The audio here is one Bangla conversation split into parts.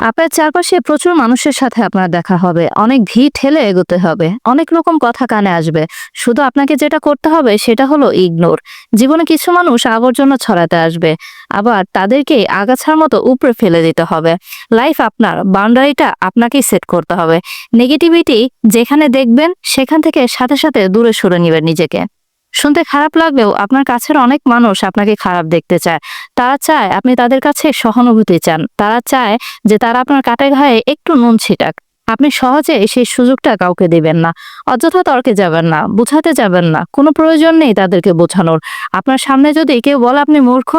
আপনার চারপাশে প্রচুর মানুষের সাথে আপনার দেখা হবে। অনেক ভিড় ঠেলে এগোতে হবে। অনেক রকম কথা কানে আসবে। শুধু আপনাকে যেটা করতে হবে সেটা হলো ইগনোর জীবনে কিছু মানুষ আবর্জনা ছড়াতে আসবে। আবার তাদেরকে আগাছার মতো উপরে ফেলে দিতে হবে। লাইফ আপনার বাউন্ডারিটা আপনাকেই সেট করতে হবে। নেগেটিভিটি যেখানে দেখবেন, সেখান থেকে সাথে সাথে দূরে সরে নেবেন নিজেকে। শুনতে খারাপ লাগলেও আপনার কাছের অনেক মানুষ আপনাকে খারাপ দেখতে চায়। তারা চায় আপনি তাদের কাছে সহানুভূতি চান। তারা চায় যে তারা আপনার কাটে ঘায়ে একটু নুন ছিটাক। আপনি সহজে সেই সুযোগটা কাউকে দিবেন না। অযথা তর্কে যাবেন না, বুঝাতে যাবেন না। কোনো প্রয়োজন নেই তাদেরকে বোঝানোর। আপনার সামনে যদি কেউ বলে আপনি মূর্খ,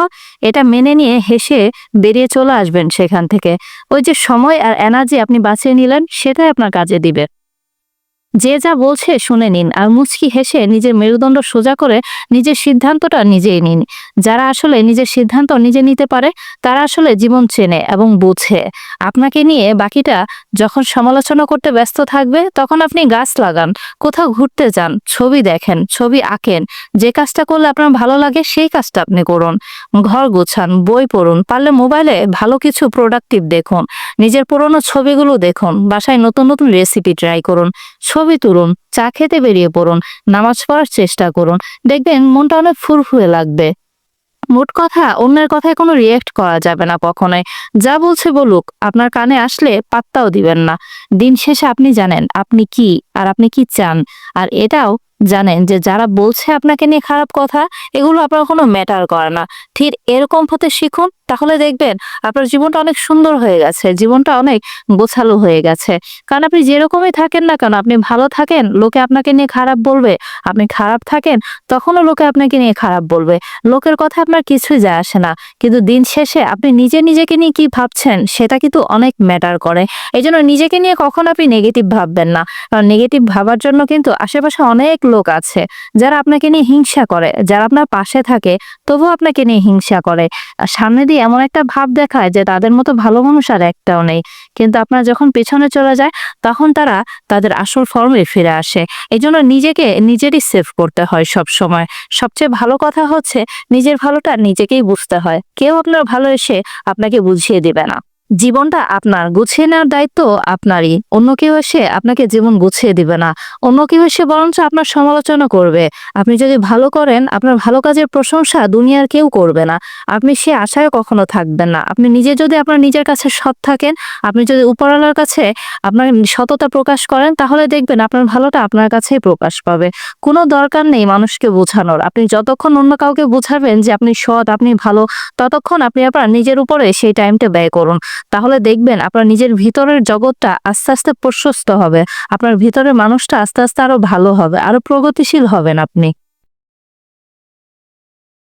এটা মেনে নিয়ে হেসে বেরিয়ে চলে আসবেন সেখান থেকে। ওই যে সময় আর এনার্জি আপনি বাঁচিয়ে নিলেন, সেটাই আপনার কাজে দিবে। যে যা বলছে শুনে নিন আর মুচকি হেসে নিজের মেরুদণ্ড সোজা করে নিজের সিদ্ধান্তটা নিজেই নিন। যারা আসলে নিজের সিদ্ধান্ত নিজে নিতে পারে, তারা আসলে জীবন চেনে এবং বোঝে। আপনাকে নিয়ে বাকিটা যখন সমালোচনা করতে ব্যস্ত থাকবে, তখন আপনি গাছ লাগান, কোথাও ঘুরতে যান, ছবি দেখেন, ছবি আঁকেন, যে কাজটা করলে আপনার ভালো লাগে সেই কাজটা আপনি করুন। ঘর গোছান, বই পড়ুন, পারলে মোবাইলে ভালো কিছু প্রোডাক্টিভ দেখুন, নিজের পুরনো ছবিগুলো দেখুন, বাসায় নতুন নতুন রেসিপি ট্রাই করুন, ছবি তুলুন চা খেতে বেরিয়ে পড়ুন, নামাজ পড়ার চেষ্টা করুন, দেখবেন মনটা অনেক ফুরফুরে লাগবে। মোট কথা, অন্যের কথায় কোনো রিয়েক্ট করা যাবে না কখনোই। যা বলছে বলুক, আপনার কানে আসলে পাত্তাও দিবেন না। দিন শেষে আপনি জানেন আপনি কি আর আপনি কি চান। আর এটাও জানেন যে যারা বলছে আপনাকে নিয়ে খারাপ কথা, এগুলো আপনার কোনো ম্যাটার করে না। ঠিক এরকম হতে শিখুন তাহলে দেখবেন আপনার জীবনটা অনেক সুন্দর হয়ে গেছে, জীবনটা অনেক গোছালো হয়ে গেছে। কারণ আপনি যেরকমই থাকেন না কেন, আপনি ভালো থাকেন, লোকে আপনাকে নিয়ে খারাপ বলবে, আপনি খারাপ থাকেন, তখনও লোকে আপনাকে নিয়ে খারাপ বলবে। লোকের কথা আপনার কিছুই যায় আসে না। কিন্তু দিন শেষে আপনি নিজে নিজেকে নিয়ে কি ভাবছেন, সেটা কিন্তু অনেক ম্যাটার করে। এই জন্য নিজেকে নিয়ে কখন আপনি নেগেটিভ ভাববেন না। কারণ নেগেটিভ ভাবার জন্য কিন্তু আশেপাশে অনেক লোক আছে, যারা আপনাকে নিয়ে হিংসা করে, যারা আপনার পাশে থাকে, তবুও আপনাকে নিয়ে হিংসা করে। সামনে দিয়ে এমন একটা ভাব দেখায় যে তাদের মতো ভালো মানুষ আর একটাও নেই। কিন্তু আপনার যখন পেছনে চলে যায়, তখন তারা তাদের আসল ফর্মে ফিরে আসে। এই জন্য নিজেকে, নিজেরই সেভ করতে হয় সব সময় সবচেয়ে ভালো কথা হচ্ছে, নিজের ভালোটা নিজেকেই বুঝতে হয়। কেউ আপনার ভালো এসে আপনাকে বুঝিয়ে দেবে না। জীবনটা আপনার গুছিয়ে নেওয়ার দায়িত্ব আপনারই। অন্য কেউ এসে আপনাকে জীবন গুছিয়ে দিবে না। অন্য কেউ এসে বরঞ্চ আপনার সমালোচনা করবে। আপনি যদি ভালো করেন, আপনার ভালো কাজের প্রশংসা দুনিয়ার কেউ করবে না। আপনি সে আশায় কখনো থাকবেন না। আপনি নিজে যদি আপনার নিজের কাছে সৎ থাকেন, আপনি যদি উপরওয়ালার কাছে আপনার সততা প্রকাশ করেন, তাহলে দেখবেন আপনার ভালোটা আপনার কাছেই প্রকাশ পাবে। কোনো দরকার নেই মানুষকে বোঝানোর। আপনি যতক্ষণ অন্য কাউকে বোঝাবেন যে আপনি সৎ, আপনি ভালো, ততক্ষণ আপনি আপনার নিজের উপরে সেই টাইমটা ব্যয় করুন। তাহলে দেখবেন আপনার নিজের ভিতরের জগৎটা আস্তে আস্তে প্রশস্ত হবে। আপনার ভিতরের মানুষটা আস্তে আস্তে আরও ভালো হবে, আরও প্রগতিশীল হবেন আপনি।